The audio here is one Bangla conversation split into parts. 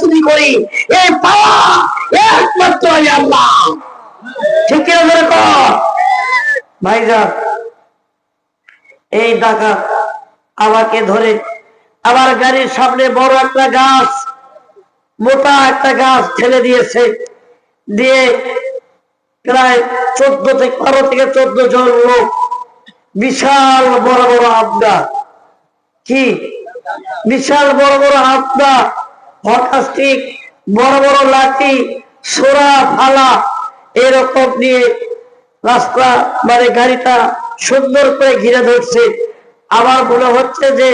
চুরি করি। এই পাওয়া একমাত্র আমি আল্লাহ। ঠিক কিনা ধরে ভাইজান এই ডাকাত আমাকে ধরে আমার গাড়ির সামনে বড় একটা গাছ, মোটা একটা গাছ ঠেলে দিয়েছে। দিয়ে প্রায় চোদ্দ থেকে বারো থেকে চোদ্দ জন লোক বিশাল বড় বড় আবদা কি? বিশাল বড় বড় আবদা হকাস্টিক বড় বড় লাঠি, সোরা, ফালা, এরকম নিয়ে রাস্তা মানে গাড়িটা সুন্দর করে ঘিরে ধরছে। আমার মনে হচ্ছে যে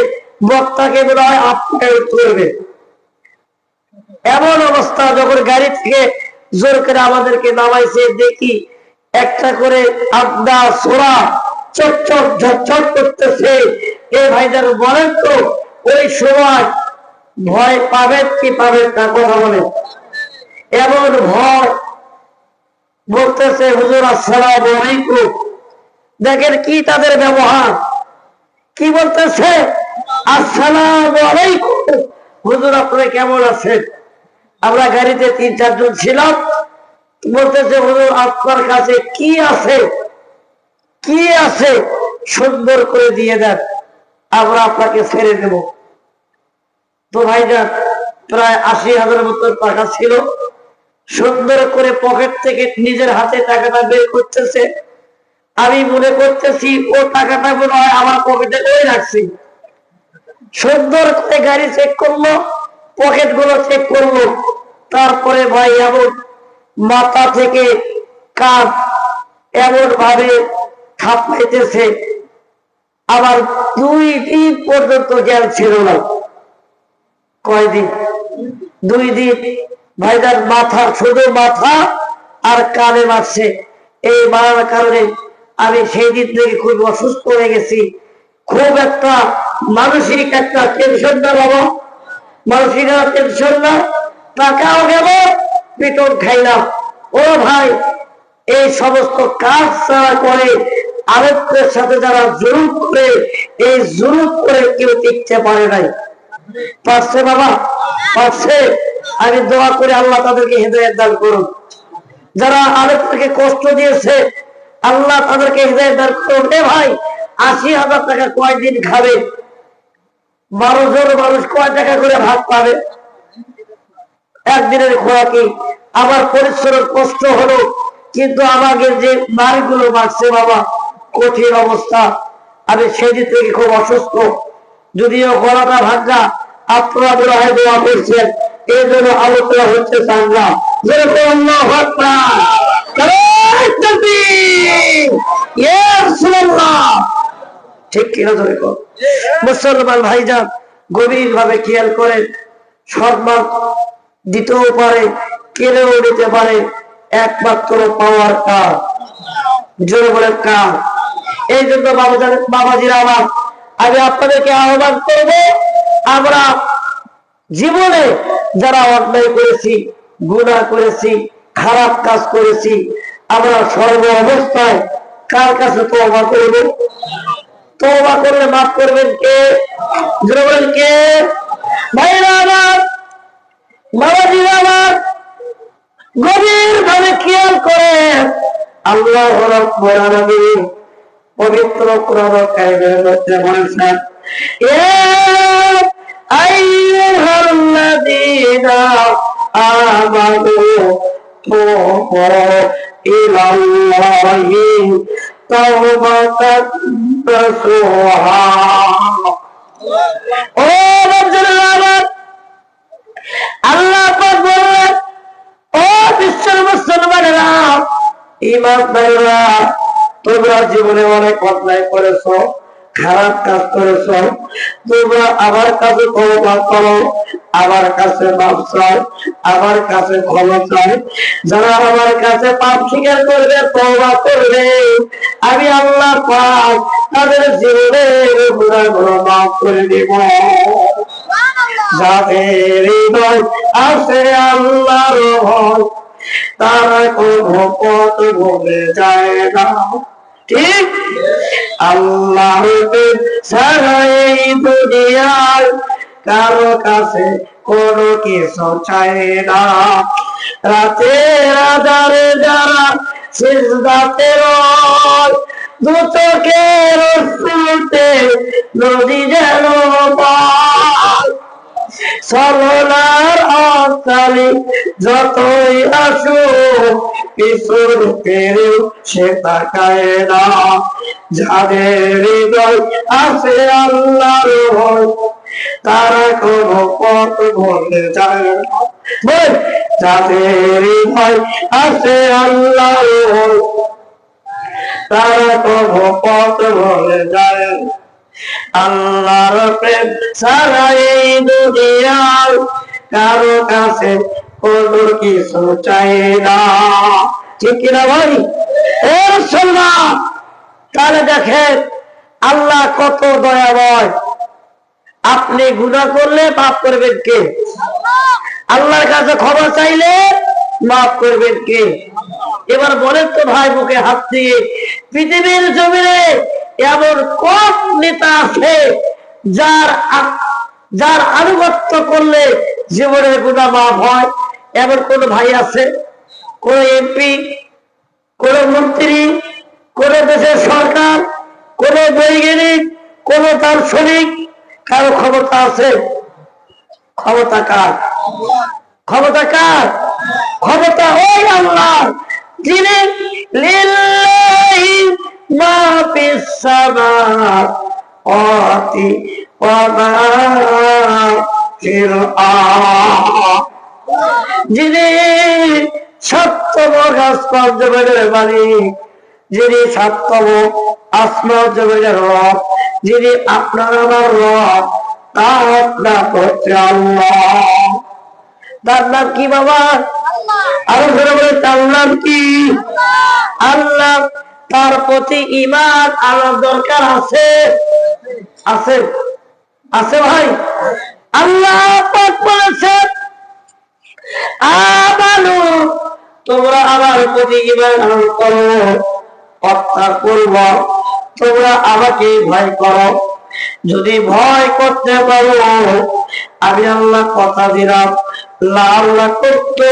বক্তাকে মনে হয় আপনাকে করবে এমন অবস্থা, যখন গাড়ি থেকে জোর করে আমাদেরকে নামাইছে, দেখি একটা করে আড্ডা, সোরা চটচট ঝটচট করতেছে। এ ভাইজান, বলেন তো, ওই সময় ভয় পাবেন কি পাবেন না কথা বলে। এমন ভয় বলতেছে হুজুর, আসসালাম দেখেন কি তাদের ব্যবহার। কি বলতেছে? আলাইকুম। হুজুর কেমন আছেন? আমরা গাড়িতে তিন, চারজন ছিলাম। বলতেছে, হুজুর, আপনার কাছে কি আছে? কি আছে? সুন্দর করে দিয়ে দেন। আমরা আপনাকে ছেড়ে দেব। তো ভাইজান প্রায় আশি হাজার মতো টাকা ছিল। সুন্দর করে পকেট থেকে নিজের হাতে টাকাটা বের করতেছে। আমি মনে করতেছি, ও টাকাটা মনে হয় আমার পকেটে ওই রাখছি সুন্দর করে গাড়ি চেক করল পকেটগুলো চেক করল। তারপরে ভাই এমন মাথা থেকে কাপ এমন ভাবে খাপাইতেছে আবার দুই দিন পর্যন্ত জ্ঞান ছিল না। কয়দিন? দুই দিন। ভাইজান মাথা শুধু মাথা আর কানে মারছে। এই মারার কারণে আমি সেই দিন থেকে খুব অসুস্থ হয়ে গেছি। খুব একটা মানসিক একটা টেনশন না বাবা। মানসিক টেনশন না। টাকাও গেল পিটন খাইলাম ও ভাই, এই সমস্ত কাজ যারা করে আরেকদের সাথে যারা জরুর করে, এই জরুর করে কেউ টিকতে পারে নাই। পারছে বাবা, পারছে। আমি দোয়া করে আল্লাহ তাদেরকে হৃদয়ের দান করুন। যারা আরেকদেরকে কষ্ট দিয়েছে, আল্লাহ তাদেরকে হৃদয়ের দান করুন। ভাই, আশি হাজার টাকা কয়দিন খাবে? বারো জন মানুষ কয় টাকা করে ভাত পাবে? একদিনের খোরাকি। আমার পরিশ্রম কষ্ট হলো, কিন্তু আমাকে যে মারগুলো মারছে বাবা, কঠিন অবস্থা। আমি সেদিন থেকে খুব অসুস্থ। যদিও গলাটা ভাঙ্গা, আপনারা হয় দোয়া করছেন, এই জন্য আলোচনা হচ্ছে সাংলা যেরকম। ঠিক কিনা ধরে মুসলমান ভাইজান গভীর ভাবে খেয়াল করেন, সম্মান দিতেও পারে কেড়েও নিতে পারে, একমাত্র পাওয়ার কার। জোরে বলেন কার। এই জন্য বাবাজান বাবাজিরা আমার আমি আপনাদেরকে আহ্বান করব, আমরা জীবনে যারা অন্যায় করেছি গুণা করেছি, খারাপ কাজ করেছি, আমরা সর্ব অবস্থায় কার কাছে তওবা করব? তওবা করলে মাফ করবেন কে? বলেন কে? ভাইরা আমার বাবাজিরা আমার গভীর ভাবে খেয়াল করে, আল্লাহ রাব্বুল আলামিন পবিত্র কোরআন কারিমের মধ্যে বলেছেন ইয়া আইয়ুহাল্লাযীনা আমানু তুবু ইলাল্লাহি তাওবাতান নাসুহা। ও আমার আল্লাহ পাক বললেন, ও বিশ্বের মুসলমানেরা ইমানদারেরা তোমরা জীবনে অনেক অন্যায় করেছ, খারাপ কাজ করেছ। তোমরা আমার কাছে ক্ষমা করো, আমার কাছে মাপ চাই, আমার কাছে ক্ষমা চাই। যারা আমার কাছে পাপ স্বীকার করবে, তওবা করবে। আমি আল্লাহ পাক তাদের জীবনের গুনাহগুলো মাফ করে দিব। যাদের হৃদয় আছে আল্লাহর ভয়, তারা কোনো পথ ভুলে যায় না। ঠিক ছাড়া এই দুনিয়ার কারও কাছে কোনো কিছু চাই না। রাতের আধারে যারা সিজদাতে রয় অশ্রুতে নদী যেন সরলার যতই আসো কিশোর পেরেও সে তাকায় না যাদের হৃদয় আছে আল্লাহর ভয় তারা কোনো পথ ভুলে যায় না বল, যাদের হৃদয় আছে আল্লাহর ভয় তারা কোনো পথ ভুলে যায় আল্লাহর প্রেম সারা এই দুনিয়ার কারও কাছে আল্লাহ কত দয়াময়। আপনি গুণা করলে মাফ করবেন কে? আল্লাহর কাছে ক্ষমা চাইলে মাফ করবেন কে? এবার বলেন তো ভাই মুখে হাত দিয়ে, পৃথিবীর জমিনে এমন কোন নেতা আছে যার যার আনুগত্য করলে জীবনের গুণা মাফ হয়? এমন কোন ভাই আছে? কোন এমপি কোন মন্ত্রী, কোন দেশের সরকার, কোন বৈজ্ঞানিক, কোন দার্শনিক? কারও ক্ষমতা আছে? ক্ষমতা কার? ক্ষমতা কার? ক্ষমতা ওই আল্লাহ যিনি লিল্লাহি মা ফিস সামাওয়াতি ওয়া মা যিনি সপ্তম আসমান জমিনের মালিক যিনি সপ্তম আসমান জমিনের রব যিনি আপনার আমার রব তার আপনার হচ্ছে আল্লাহ। তার নাম কি বাবা? আরও ধরে বলে তার নাম কি? আল্লাহ। তার প্রতি ইমান আনার দরকার আছে? আছে। আছে ভাই। আল্লাহ বলেছেন আমানু তোমরা আমার প্রতি ইমান করো হত্যা করব তোমরা আমাকে ভয় করো। যদি ভয় করতে পারো, আমি আল্লাহ কথা দিলাম। আল্লাহ করতে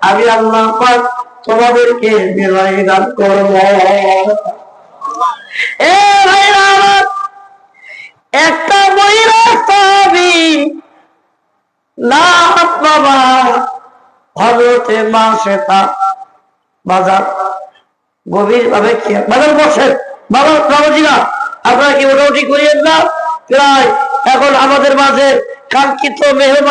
আমি আল্লাহ তোমাদেরকে বিনয় দান করব। এ ভাইরা একটা বই বাবা হজরতে মা শ্বেতা বাজার গভীর ভাবে বাজার বসেন। বাবা বাবাজিরা আপনারা কি মোটামুটি করিয়েন না? প্রায় এখন আমাদের মাঝে কাঙ্ক্ষিত মেহমান